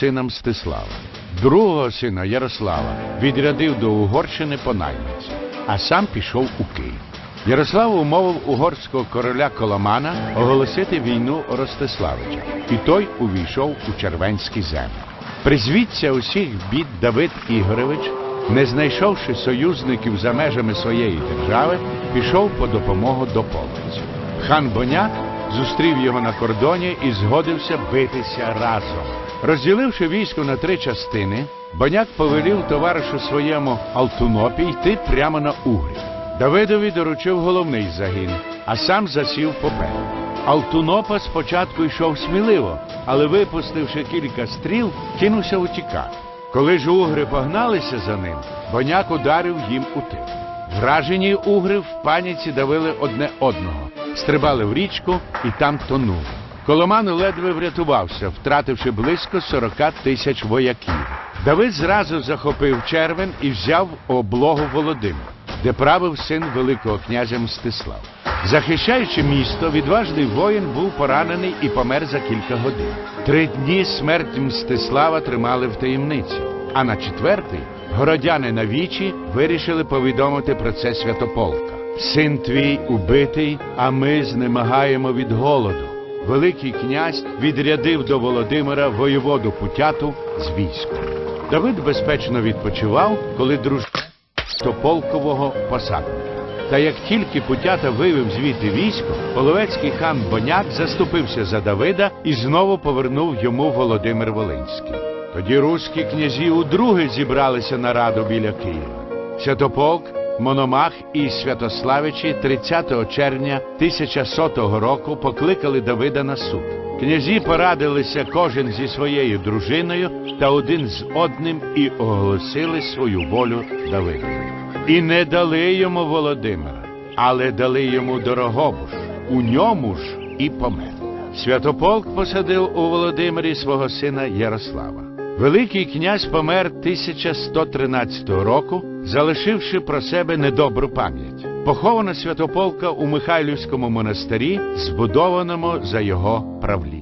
сина Мстислава. Другого сина Ярослава відрядив до Угорщини по найманці, а сам пішов у Київ. Ярослав умовив угорського короля Коломана оголосити війну Ростиславича, і той увійшов у червенські землі. Призвідця усіх бід Давид Ігоревич, не знайшовши союзників за межами своєї держави, пішов по допомогу до половців. Хан Боняк зустрів його на кордоні і згодився битися разом. Розділивши військо на три частини, Боняк повелів товаришу своєму Алтунопі йти прямо на Угрів. Давидові доручив головний загін, а сам засів попереду. Алтунопа спочатку йшов сміливо, але випустивши кілька стріл, кинувся утікати. Коли ж угри погналися за ним, Боняк ударив їм у тил. Вражені угри в паніці давили одне одного, стрибали в річку і там тонули. Коломан ледве врятувався, втративши близько 40 тисяч вояків. Давид зразу захопив червен і взяв облогу Володимир, де правив син Великого князя Мстислав. Захищаючи місто, відважний воїн був поранений і помер за кілька годин. Три дні смерть Мстислава тримали в таємниці, а на четвертий городяни на вічі вирішили повідомити про це святополка. Син твій убитий, а ми знемагаємо від голоду. Великий князь відрядив до Володимира воєводу Путяту з військом. Давид безпечно відпочивав, коли дружина до полкового посадника. Та як тільки Путята вивів звідти військо, половецький хан Боняк заступився за Давида і знову повернув йому Володимир Волинський. Тоді руські князі удруге зібралися на раду біля Києва. Святополк, Мономах і Святославичі 30 червня 1100 року покликали Давида на суд. Князі порадилися кожен зі своєю дружиною та один з одним і оголосили свою волю Давидові. І не дали йому Володимира, але дали йому дорогобуш. У ньому ж і помер. Святополк посадив у Володимирі свого сина Ярослава. Великий князь помер 1113 року, залишивши про себе недобру пам'ять. Похована святополка у Михайлівському монастирі, збудованому за його правління.